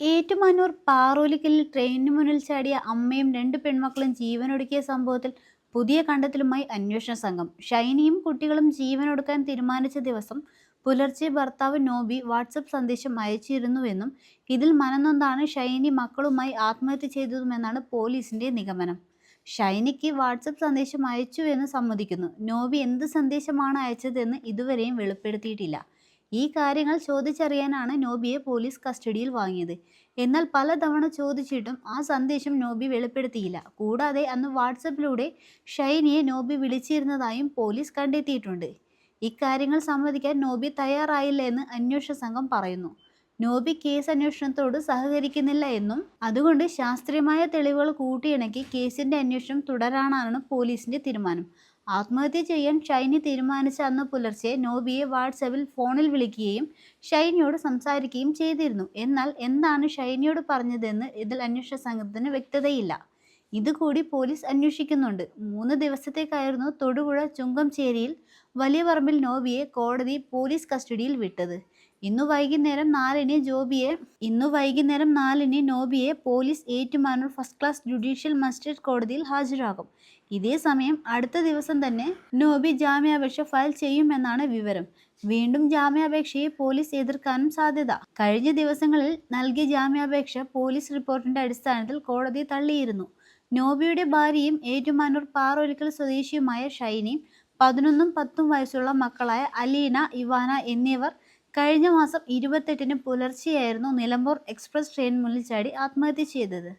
ഏറ്റുമാനൂർ പാറോലിക്കലിൽ ട്രെയിനിന് മുന്നിൽ ചാടിയ അമ്മയും രണ്ട് പെൺമക്കളും ജീവനൊടുക്കിയ സംഭവത്തിൽ പുതിയ കണ്ടെത്തലുമായി അന്വേഷണ സംഘം. ഷൈനിയും കുട്ടികളും ജീവനൊടുക്കാൻ തീരുമാനിച്ച ദിവസം പുലർച്ചെ ഭർത്താവ് നോബി വാട്സപ്പ് സന്ദേശം അയച്ചിരുന്നുവെന്നും ഇതിൽ മനന്നൊന്നാണ് ഷൈനി മക്കളുമായി ആത്മഹത്യ ചെയ്തതുമെന്നാണ് പോലീസിന്റെ നിഗമനം. ഷൈനിക്ക് വാട്സപ്പ് സന്ദേശം അയച്ചു എന്ന് സമ്മതിക്കുന്നു. നോബി എന്ത് സന്ദേശമാണ് അയച്ചതെന്ന് ഇതുവരെയും വെളിപ്പെടുത്തിയിട്ടില്ല. ഈ കാര്യങ്ങൾ ചോദിച്ചറിയാനാണ് നോബിയെ പോലീസ് കസ്റ്റഡിയിൽ വാങ്ങിയത്. എന്നാൽ പലതവണ ചോദിച്ചിട്ടും ആ സന്ദേശം നോബി വെളിപ്പെടുത്തിയില്ല. കൂടാതെ അന്ന് വാട്സപ്പിലൂടെ ഷൈനിയെ നോബി വിളിച്ചിരുന്നതായും പോലീസ് കണ്ടെത്തിയിട്ടുണ്ട്. ഇക്കാര്യങ്ങൾ സമ്മതിക്കാൻ നോബി തയ്യാറായില്ല എന്ന് അന്വേഷണ സംഘം പറയുന്നു. നോബി കേസ് അന്വേഷണത്തോട് സഹകരിക്കുന്നില്ല എന്നും അതുകൊണ്ട് ശാസ്ത്രീയമായ തെളിവുകൾ കൂട്ടിയിണക്കി കേസിന്റെ അന്വേഷണം തുടരാനാണ് പോലീസിന്റെ തീരുമാനം. ആത്മഹത്യ ചെയ്യാൻ ഷൈനി തീരുമാനിച്ച അന്ന് പുലർച്ചെ നോബിയെ വാട്സാപ്പിൽ ഫോണിൽ വിളിക്കുകയും ഷൈനിയോട് സംസാരിക്കുകയും ചെയ്തിരുന്നു. എന്നാൽ എന്താണ് ഷൈനിയോട് പറഞ്ഞതെന്ന് ഇതിൽ അന്വേഷണ സംഘത്തിന് വ്യക്തതയില്ല. ഇതുകൂടി പോലീസ് അന്വേഷിക്കുന്നുണ്ട്. മൂന്ന് ദിവസത്തേക്കായിരുന്നു തൊടുപുഴ ചുങ്കംചേരിയിൽ വലിയ പറമ്പിൽ നോബിയെ കോടതി പോലീസ് കസ്റ്റഡിയിൽ വിട്ടത്. ഇന്നു വൈകുന്നേരം നാലിന് ജോബിയെ ഇന്നു വൈകുന്നേരം നാലിന് നോബിയെ police Ettumanoor first class judicial magistrate കോടതിയിൽ ഹാജരാകും. ഇതേ സമയം അടുത്ത ദിവസം തന്നെ നോബി ജാമ്യാപേക്ഷ ഫയൽ ചെയ്യുമെന്നാണ് വിവരം. വീണ്ടും ജാമ്യാപേക്ഷയെ പോലീസ് എതിർക്കാനും സാധ്യത. കഴിഞ്ഞ ദിവസങ്ങളിൽ നൽകിയ ജാമ്യാപേക്ഷ പോലീസ് റിപ്പോർട്ടിന്റെ അടിസ്ഥാനത്തിൽ കോടതി തള്ളിയിരുന്നു. നോബിയുടെ ഭാര്യയും ഏറ്റുമാനൂർ പാറൊലിക്കൽ സ്വദേശിയുമായ ഷൈനിയും പതിനൊന്നും പത്തും വയസ്സുള്ള മക്കളായ അലീന ഇവാന എന്നിവർ കഴിഞ്ഞ മാസം ഇരുപത്തെട്ടിന് പുലർച്ചെയായിരുന്നു നിലമ്പൂർ എക്സ്പ്രസ് ട്രെയിൻ മുന്നിൽ ചാടി ആത്മഹത്യ ചെയ്തത്.